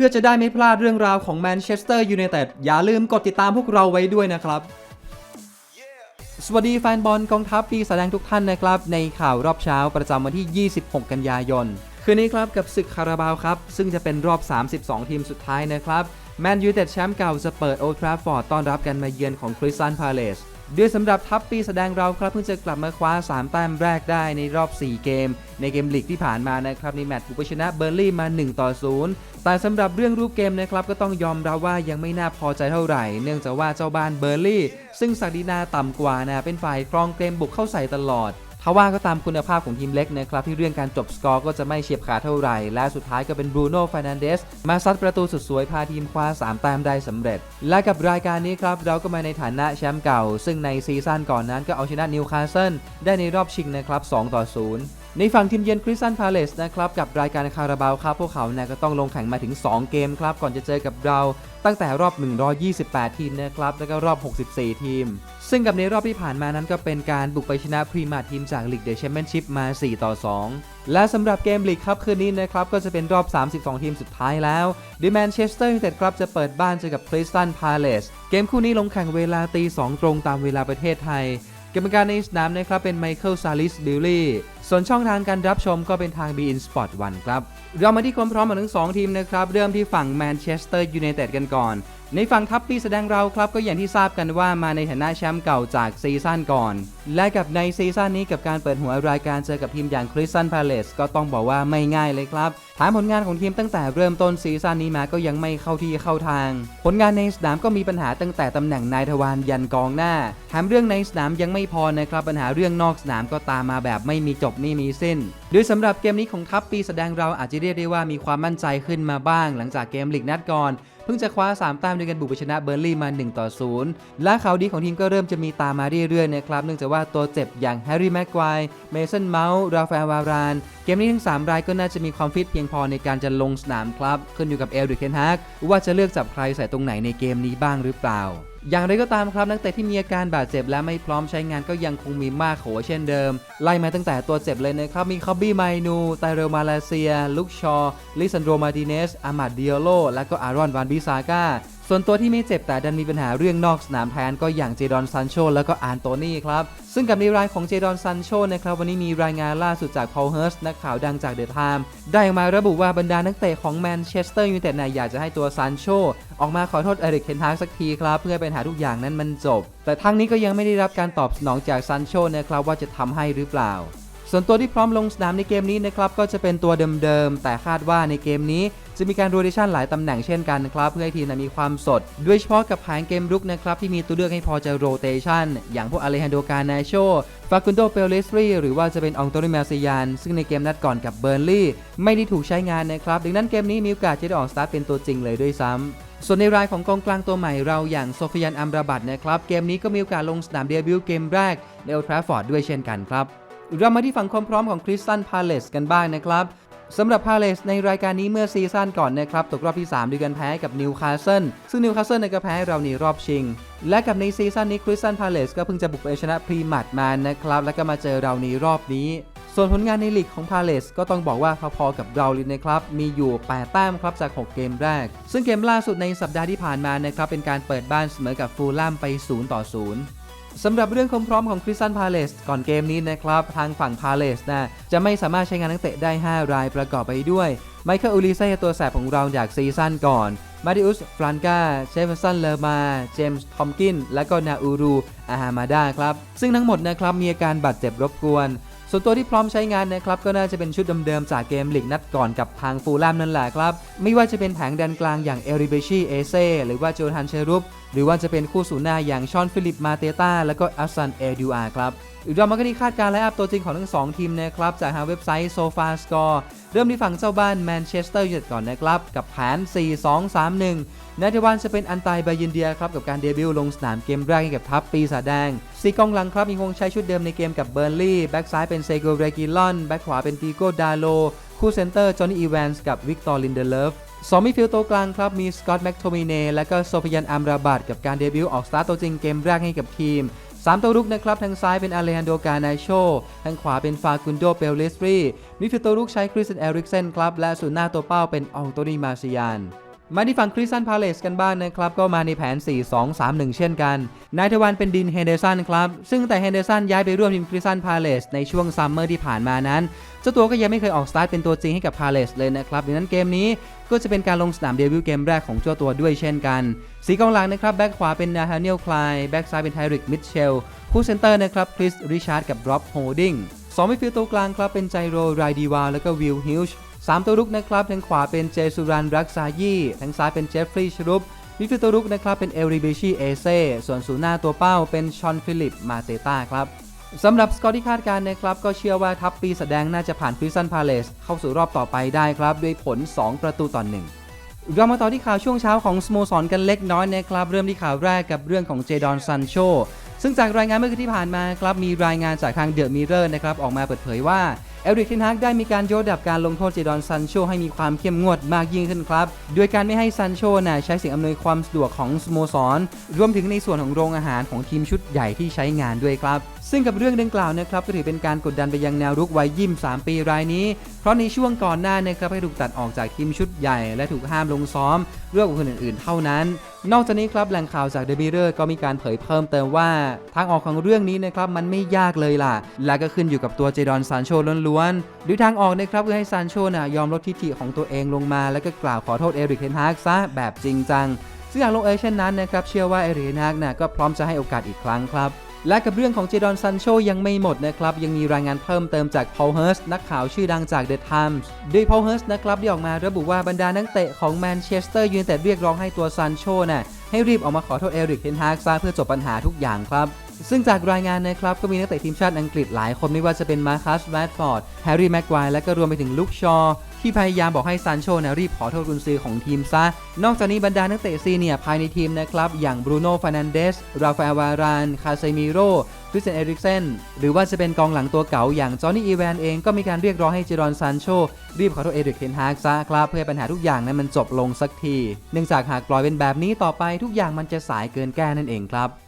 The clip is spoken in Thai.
พื่อจะได้ไม่พลาดเรื่องราวของแมนเชสเตอร์ยูไนเต็ดอย่าลืมกดติดตามพวกเราไว้ด้วยนะครับ สวัสดีแฟนบอลกองทัพปีแสดงทุกท่านนะครับ ในข่าวรอบเช้าประจำวันที่ 26 กันยายน คืนนี้ครับกับศึกคาราบาวครับ ซึ่งจะเป็นรอบ 32 ทีมสุดท้ายนะครับแมนยูไนเต็ดแชมป์เก่าจะเปิดโอทราฟอร์ดต้อนรับกันมาเยือนของคริสตันพาเลส ด้วยสำหรับทัพปีแสดงเราครับเพิ่งจะกลับมาคว้า 3 แต้มแรกได้ในรอบ 4 เกม ในเกมลีกที่ผ่านมานะครับในแมตช์บุกชนะเบอร์ลี่มา 1 ต่อ 0 แต่สำหรับเรื่องรูปเกมนะครับก็ต้องยอมรับว่ายังไม่น่าพอใจเท่าไหร่ เนื่องจากว่าเจ้าบ้านเบอร์ลี่ ซึ่งศักดินาต่ำกว่านะเป็นฝ่ายครองเกมบุกเข้าใส่ตลอด ทว่าก็ตามคุณภาพของทีมเล็กนะครับที่เรื่องการจบสกอร์ก็จะไม่เฉียบขาดเท่าไหร่ และสุดท้ายก็เป็นบรูโน่ฟานันเดสมาซัดประตูสุดสวยพาทีมคว้า 3 แต้มได้สำเร็จ และกับรายการนี้ครับเราก็มาในฐานะแชมป์เก่า ซึ่งในซีซั่นก่อนนั้นก็เอาชนะนิวคาสเซิลได้ในรอบชิงนะครับ2ต่อ0 ในฝั่งทีมเยือนคริสตันพาเลสนะครับกับรายการคาราบาวครับพวกเขาเนี่ยก็ต้องลงแข่งมาถึง 2 เกมครับก่อนจะเจอกับเราตั้งแต่รอบ 128 ทีมนะครับแล้วก็รอบ 64 ทีม ซึ่งกับในรอบที่ผ่านมานั้นก็เป็นการบุกไปชนะพรีมาทีมจากลีกเดอะแชมเปี้ยนชิพมา 4 ต่อ 2 และสำหรับเกมลีกครับคืนนี้นะครับก็จะเป็นรอบ 32 ทีมสุดท้ายแล้วดิแมนเชสเตอร์ยูไนเต็ดครับจะเปิดบ้านเจอกับคริสตันพาเลสเกมคู่นี้ลงแข่งเวลาตี2ตรงตามเวลาประเทศไทยกรรมการในสนามนะครับเป็นไมเคิลซาลิสบิลลี่ ส่วนช่องทางการรับชมก็เป็นทาง b ีอินสปอร์ตวันครับ เรามาที่ความพร้อมของทั้ง2ทีมนะครับ เริ่มที่ฝั่งแมนเชสเตอร์ยูไนเต็ดกันก่อน ในฝั่งทัพปีแสดงเราครับก็อย่างที่ทราบกันว่ามาในฐานะแชมป์เก่าจากซีซั่นก่อน และกับในซีซั่นนี้กับการเปิดหัวรายการเจอกับทีมอย่างคริสตันพาเลสก็ต้องบอกว่าไม่ง่ายเลยครับถามผลงานของทีมตั้งแต่เริ่มต้นซีซั่นนี้มาก็ยังไม่เข้าที่เข้าทาง ผลงานในสนามก็มีปัญหาตั้งแต่ตำแหน่งนายทวารยันกองหน้าแถมเรื่องในสนามยังไม่พอนะครับปัญหาเรื่องนอกสนามก็ตามมาแบบไม่มีจบไม่มีสิ้น โดยสำหรับเกมนี้ของทัพปีแสดงเราอาจจะเรียกได้ว่ามีความมั่นใจขึ้นมาบ้าง หลังจากเกมลีกนัดก่อนเพิ่งจะคว้า 3 แต้มด้วยกันบุกชนะเบอร์ลี่มา1ต่อ0และข่าวดีของทีมก็เริ่มจะมีตามมาเรื่อยๆนะครับเนื่องจากว่าตัวเจ็บอย่างแฮร์รี่แม็กควายเมสันเมาส์ราฟาเอลวาราน เกมนี้ทั้ง 3 รายก็น่าจะมีความฟิตเพียงพอในการจะลงสนามครับ ขึ้นอยู่กับเอลดิเคนฮากว่าจะเลือกจับใครใส่ตรงไหนในเกมนี้บ้างหรือเปล่า อย่างไรก็ตามครับนักเตะที่มีอาการบาดเจ็บและไม่พร้อมใช้งานก็ยังคงมีมากโขเช่นเดิม ไล่มาตั้งแต่ตัวเจ็บเลยนะครับ มีคอบบี้ไมนูไตเรลมาเลเซีย ลุกชอ ลิซันโดมาติเนสอามาดเดียโลและก็อารอนวานบิซาก้า ส่วนตัวที่ไม่เจ็บแต่ดันมีปัญหาเรื่องนอกสนามแทนก็อย่างเจดอนซันโชและก็อานโตนี่ครับ ซึ่งกับในรายของเจดอนซันโชนะครับ วันนี้มีรายงานล่าสุดจากพอลเฮิร์สนักข่าวดังจากเดอะไทม์ได้ออกมาระบุว่าบรรดานักเตะของแมนเชสเตอร์ยูไนเต็ดอยากจะให้ตัวซันโชออกมาขอโทษเอริกเทนฮากสักทีครับ เพื่อให้ปัญหาทุกอย่างนั้นมันจบ แต่ทั้งนี้ก็ยังไม่ได้รับการตอบสนองจากซันโชนะครับว่าจะทำให้หรือเปล่า ส่วนตัวที่พร้อมลงสนามในเกมนี้นะครับก็จะเป็นตัวเดิมๆ แต่คาดว่าในเกมนี้จะมีการโรเตชันหลายตำแหน่งเช่นกันนะครับเพื่อให้ทีมมีความสด ด้วยเฉพาะกับแผนเกมรุกนะครับที่มีตัวเลือกให้พอจะโรเตชันอย่างพวกอเลฮันโดกานาโชฟากุนโดเปเลสรีหรือว่าจะเป็นองโตนิเมาซิยาน ซึ่งในเกมนัดก่อนกับเบอร์ลี่ไม่ได้ถูกใช้งานนะครับดังนั้นเกมนี้มีโอกาสจะได้ออกสตาร์ทเป็นตัวจริงเลยด้วยซ้ำส่วนในรายของกองกลางตัวใหม่เราอย่างโซฟิยันอัมราบัตนะครับ เกมนี้ก็มีโอกาสลงสนามเดบิวต์เกมแรกในโอทราฟอร์ดด้วยเช่นกันครับ เรามาที่ฝั่งความพร้อมของคริสตันพาเลสกันบ้างนะครับสำหรับพาเลสในรายการนี้เมื่อซีซั่นก่อนนะครับ ตกรอบที่ 3 ด้วยกันแพ้กับนิวคาสเซิลซึ่งนิวคาสเซิลในก็แพ้เราในรอบชิง และกับในซีซั่นนี้คริสตันพาเลสก็เพิ่งจะบุกไปชนะพรีมัดมานะครับ แล้วก็มาเจอเราในรอบนี้ ส่วนผลงานในลีกของพาเลสก็ต้องบอกว่าพอๆกับเราเลยนะครับ มีอยู่ 8 แต้มครับจาก 6 เกมแรก ซึ่งเกมล่าสุดในสัปดาห์ที่ผ่านมานะครับเป็นการเปิดบ้านเสมอกับฟูลแลมไป0ต่อ0 สำหรับเรื่องความพร้อมของคริสตันพาเลสก่อนเกมนี้นะครับ ทางฝั่งพาเลสนะจะไม่สามารถใช้งานนักเตะได้ 5 รายประกอบไปด้วยไมเคิลอูลิเซ่ตัวแสบของเราจากซีซั่นก่อนมาดิอุสฟรานกาเชฟสันเลอร์มาเจมส์ทอมกิน และก็นาอูรูอาฮามาดาครับ ซึ่งทั้งหมดนะครับมีอาการบาดเจ็บรบกวน ส่วนตัวที่พร้อมใช้งานนะครับก็น่าจะเป็นชุดเดิมๆจากเกมลีกนัดก่อนกับทางฟูลแลมนั่นแหละครับ ไม่ว่าจะเป็นแผงแดนกลางอย่างเอริเบชีเอเซ่หรือว่าโจฮันเชรุปหรือว่าจะเป็นคู่สูนหน้าอย่างชอนฟิลิปมาเตต้าแล้วก็อัสซันเอดิวอาครับเรามากันที่คาดการณ์และอัพตัวจริงของทั้ง 2 ทีมนะครับ จากทางเว็บไซต์ Sofa Score เริ่มที่ฝั่งเจ้าบ้านแมนเชสเตอร์ยูไนเต็ดก่อนนะครับ กับแผน 4-2-3-1นาทีวันจะเป็นอันตายบายินเดียครับ กับการเดบิวต์ลงสนามเกมแรกกับทัพปีศาจแดงซีกองหลังครับยังคงใช้ชุดเดิมในเกมกับเบอร์ลี่แบ็กซ้ายเป็นเซโกเรกิลอนแบ็กขวาเป็นตีโกดาโลคู่เซนเตอร์จอห์นนี่อีแวนส์กับวิกตอร์ลินเดเลฟ สองมิดฟิลด์ตัวกลางครับมีสกอตต์แม็กโทมิเนและก็โซฟิยันอัมราบัตกับการเดบิวต์ออกสตาร์ตตัวจริงเกมแรกให้กับทีม3ตัวรุกนะครับ ทางซ้ายเป็นอเลฮันโดกาไนโชทางขวาเป็นฟากุนโดเปลเลสรีมิดฟิลด์ตัวรุกใช้คริสเตนเอริกเซนครับ และส่วนหน้าตัวเป้าเป็นอองโตนีมาซิยาน มาที่ฝั่งคริสตันพาเลสกันบ้างนะครับ ก็มาในแผน 4-2-3-1 เช่นกันนายทวันเป็นดินเฮเดอร์สันครับ ซึ่งแต่เฮเดอร์สันย้ายไปร่วมทีมคริสตันพาเลสในช่วงซัมเมอร์ที่ผ่านมานั้นเจ้าตัวก็ยังไม่เคยออกสตาร์ทเป็นตัวจริงให้กับพาเลสเลยนะครับดังนั้นเกมนี้ก็จะเป็นการลงสนามเดบิวต์เกมแรกของเจ้าตัวด้วยเช่นกันสีกองหลังนะครับแบ็กขวาเป็นนาธาเนียลคลายแบ็กซ้ายเป็นไทริกมิทเชลคู่เซนเตอร์นะครับคริสริชาร์ดกับร็อบโฮดิงสองมิดฟิลด์ตัวกลางครับเป็นไจโรไรดีวาแล้วก็วิลฮิลช์ สามตัวรุกนะครับทางขวาเป็นเจสุรันรักซายีทางซ้ายเป็นเจฟฟรีย์ชรุปมิดฟิลด์ตัวรุกนะครับเป็นเอริเบชีเอเซ่ส่วนศูนย์หน้าตัวเป้าเป็นชอนฟิลิปมาเตต้าครับสำหรับสกอตที่คาดการณ์นะครับ ก็เชื่อว่าทัพปีแสดงน่าจะผ่านคริสตันพาเลสเข้าสู่รอบต่อไปได้ครับ ด้วยผล 2 ประตูต่อหนึ่งเรามาต่อที่ข่าวช่วงเช้าของสโมสรกันเล็กน้อยนะครับ เริ่มที่ข่าวแรกกับเรื่องของเจดอนซันโชซึ่งจากรายงานเมื่อคืนที่ผ่านมาครับมีรายงานจากทางเดอะมิเรอร์นะครับออกมาเปิดเผยว่า เอลริกเทนฮากได้มีการยกระดับการลงโทษเจดอนซันโชให้มีความเข้มงวดมากยิ่งขึ้นครับ โดยการไม่ให้ซันโชน่ะใช้สิ่งอำนวยความสะดวกของสโมสร รวมถึงในส่วนของโรงอาหารของทีมชุดใหญ่ที่ใช้งานด้วยครับ ซึ่งกับเรื่องดังกล่าวนะครับก็ถือเป็นการกดดันไปยังแนวรุกวัยยิ่ม 3 ปีรายนี้ เพราะในช่วงก่อนหน้านะครับให้ถูกตัดออกจากทีมชุดใหญ่ และถูกห้ามลงซ้อมร่วมกับคนอื่นๆ เท่านั้น นอกจากนี้ครับแหล่งข่าวจากเดบิเรอร์ก็มีการเผยเพิ่มเติมว่า ทางออกของเรื่องนี้นะครับมันไม่ยากเลยล่ะ และก็ขึ้นอยู่กับตัวเจดอนซานโชล้วนๆโดยทางออกนะครับคือให้ซานโชนะยอมลดทิฐิของตัวเองลงมา แล้วก็กล่าวขอโทษเอริกเทนฮากซะแบบจริงจังซึ่งหากลงเอยเช่นนั้นนะครับเชื่อว่าเอริกเทนฮากนะก็พร้อมจะให้โอกาสอีกครั้งครับ และกับเรื่องของเจดอนซันโชยังไม่หมดนะครับ ยังมีรายงานเพิ่มเติมจากพอลเฮิร์สนักข่าวชื่อดังจาก The Times โดยพอลเฮิร์สนะครับได้ออกมาระบุว่าบรรดานักเตะของแมนเชสเตอร์ยูไนเต็ดเรียกร้องให้ตัวซันโชน่ะให้รีบออกมาขอโทษเอริกเทนฮากซะเพื่อจบปัญหาทุกอย่างครับ ซึ่งจากรายงานนะครับ ก็มีนักเตะทีมชาติอังกฤษหลายคนไม่ว่าจะเป็นมาคัสแรดฟอร์ด แฮร์รี่แม็กไกวร์และก็รวมไปถึงลุคชอที่พยายามบอกให้ซานโชนะรีบขอโทษกุนซือของทีมซะ นอกจากนี้บรรดานักเตะซีเนียภายในทีมนะครับ อย่างบรูโน่ฟานันเดส ราฟาเอลวาราน คาเซมิโร่คริสเตนเอริกเซน หรือว่าจะเป็นกองหลังตัวเก่าอย่างจอห์นนี่อีแวนเองก็มีการเรียกร้องให้เจรอนซานโชรีบขอโทษเอริกเทนฮากซะครับเพื่อปัญหาทุกอย่างนั้นมันจบลงสักที เนื่องจากหากปล่อยเป็นแบบนี้ต่อไปทุกอย่างมันจะสายเกินแก้นั่นเองครับ